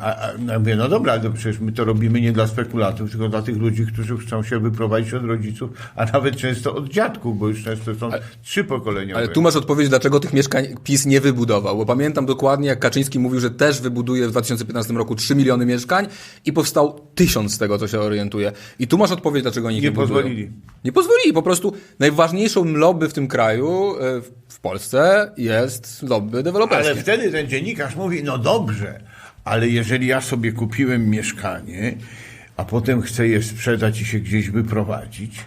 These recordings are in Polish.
A, a, ja mówię, no dobra, ale to przecież my to robimy nie dla spekulantów, tylko dla tych ludzi, którzy chcą się wyprowadzić od rodziców, a nawet często od dziadków, bo już często są trzy pokoleniowe. Ale tu masz odpowiedź, dlaczego tych mieszkań PiS nie wybudował. Bo pamiętam dokładnie, jak Kaczyński mówił, że też wybuduje w 2015 roku 3 miliony mieszkań i powstał tysiąc z tego, co się orientuje. I tu masz odpowiedź, dlaczego Nie nie pozwolili. Nie pozwolili. Po prostu najważniejszą lobby w tym kraju, e, w- w Polsce, jest lobby deweloperskie. Ale wtedy ten dziennikarz mówi, no dobrze, ale jeżeli ja sobie kupiłem mieszkanie, a potem chcę je sprzedać i się gdzieś wyprowadzić,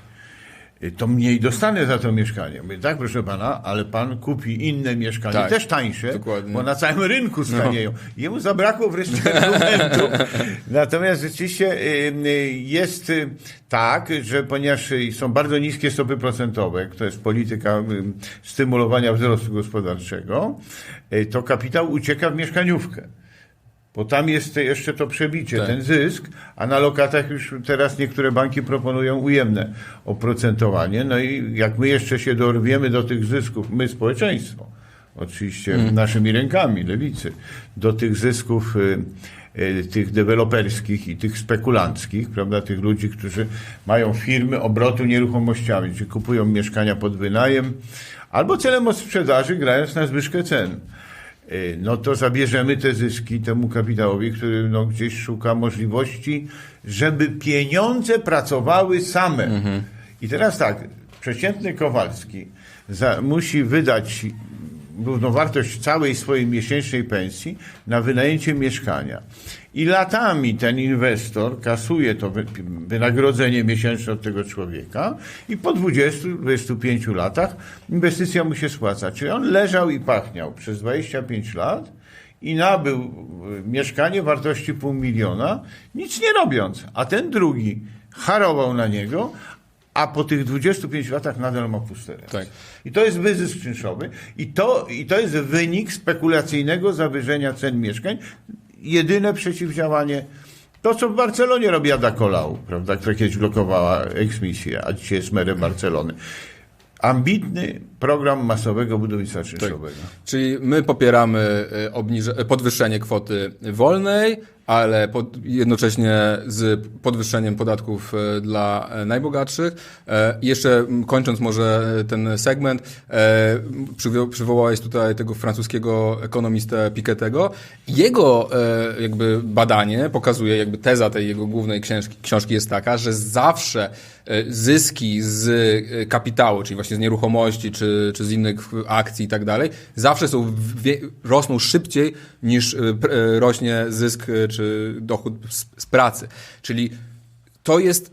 y, to mniej dostanę za to mieszkanie. Mówię, tak, proszę pana, ale pan kupi inne mieszkanie, Tak, też tańsze, dokładnie. bo na całym rynku stanieją. Jemu zabrakło wreszcie argumentów. Natomiast rzeczywiście y, y, jest tak, że ponieważ są bardzo niskie stopy procentowe, to jest polityka stymulowania wzrostu gospodarczego, to kapitał ucieka w mieszkaniówkę. Bo tam jest jeszcze to przebicie, Tak. ten zysk, a na lokatach już teraz niektóre banki proponują ujemne oprocentowanie. No i jak my jeszcze się dorwiemy do tych zysków, my społeczeństwo, oczywiście Mm. naszymi rękami, lewicy, do tych zysków y, y, tych deweloperskich i tych spekulanckich, prawda, tych ludzi, którzy mają firmy obrotu nieruchomościami, czy kupują mieszkania pod wynajem, albo celem od sprzedaży, grając na zwyżkę cen no to zabierzemy te zyski temu kapitałowi, który no, gdzieś szuka możliwości, żeby pieniądze pracowały same. I teraz tak, przeciętny Kowalski za, musi wydać równowartość całej swojej miesięcznej pensji na wynajęcie mieszkania. I latami ten inwestor kasuje to wy- wynagrodzenie miesięczne od tego człowieka i po 20-25 latach inwestycja mu się spłaca. Czyli on leżał i pachniał przez 25 lat i nabył y, mieszkanie wartości pół miliona, nic nie robiąc. A ten drugi harował na niego, a po tych 25 latach nadal ma puste ręce. Tak. I to jest wyzysk czynszowy. I to, I to jest wynik spekulacyjnego zawyżenia cen mieszkań. Jedyne przeciwdziałanie, to co w Barcelonie robi Ada Colau, prawda, która kiedyś blokowała eksmisję, a dzisiaj jest merem Barcelony. Ambitny program masowego budownictwa czynszowego. Czyli my popieramy e, e, podwyższenie kwoty wolnej, ale pod, jednocześnie z podwyższeniem podatków e, dla najbogatszych. Jeszcze kończąc może ten segment, przywo- przywołałeś tutaj tego francuskiego ekonomistę Piketty'ego. Jego jakby badanie pokazuje, jakby teza tej jego głównej książki, książki jest taka, że zawsze zyski z kapitału, czyli właśnie z nieruchomości, czy, czy z innych akcji i tak dalej, zawsze są rosną szybciej niż e, e, rośnie zysk e, czy dochód z, z pracy. Czyli to jest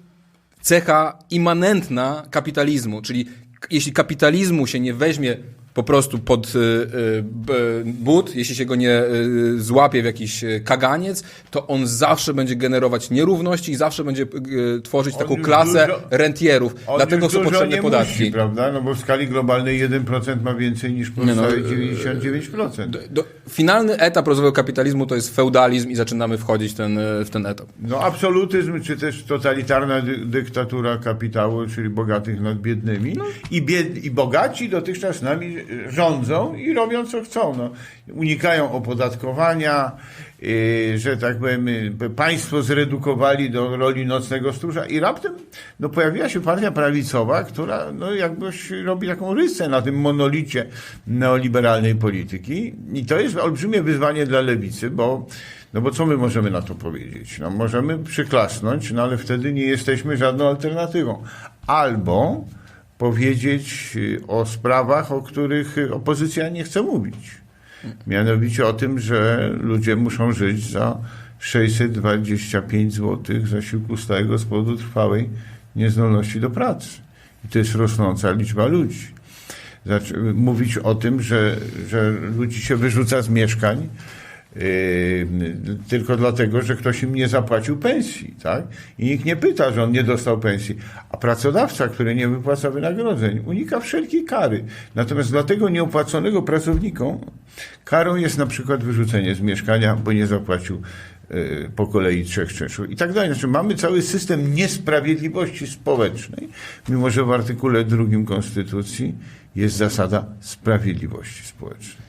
cecha immanentna kapitalizmu, czyli jeśli kapitalizmu się nie weźmie po prostu pod y, y, but, jeśli się go nie y, złapie w jakiś kaganiec, to on zawsze będzie generować nierówności i zawsze będzie tworzyć On taką klasę dużo- rentierów. Dlatego są potrzebne podatki. Musi, prawda? No bo w skali globalnej 1% ma więcej niż pozostałe no, 99%. Do, finalny etap rozwoju kapitalizmu to jest feudalizm i zaczynamy wchodzić w ten, w ten etap. No absolutyzm, czy też totalitarna dy dyktatura kapitału, czyli bogatych nad biednymi. I, bied I bogaci dotychczas nami rządzą i robią co chcą. No, unikają opodatkowania, yy, że tak powiem, yy, państwo zredukowali do roli nocnego stróża i raptem no, pojawiła się partia prawicowa, która no, jakbyś robi taką rysę na tym monolicie neoliberalnej polityki. I to jest olbrzymie wyzwanie dla lewicy, bo no bo co my możemy na to powiedzieć? No możemy przyklasnąć, no ale wtedy nie jesteśmy żadną alternatywą. Albo powiedzieć y, o sprawach, o których y, opozycja nie chce mówić. Mianowicie o tym, że ludzie muszą żyć za 625 zł zasiłku stałego z powodu trwałej niezdolności do pracy. I to jest rosnąca liczba ludzi. Znaczy, mówić o tym, że, że ludzi się wyrzuca z mieszkań, Yy, tylko dlatego, że ktoś im nie zapłacił pensji, tak? I nikt nie pyta, że on nie dostał pensji. A pracodawca, który nie wypłaca wynagrodzeń, unika wszelkiej kary. Natomiast dla tego nieopłaconego pracownikom karą jest na przykład wyrzucenie z mieszkania, bo nie zapłacił yy, po kolei trzech czynszów i tak dalej. Znaczy mamy cały system niesprawiedliwości społecznej, mimo że w artykule drugim Konstytucji jest zasada sprawiedliwości społecznej.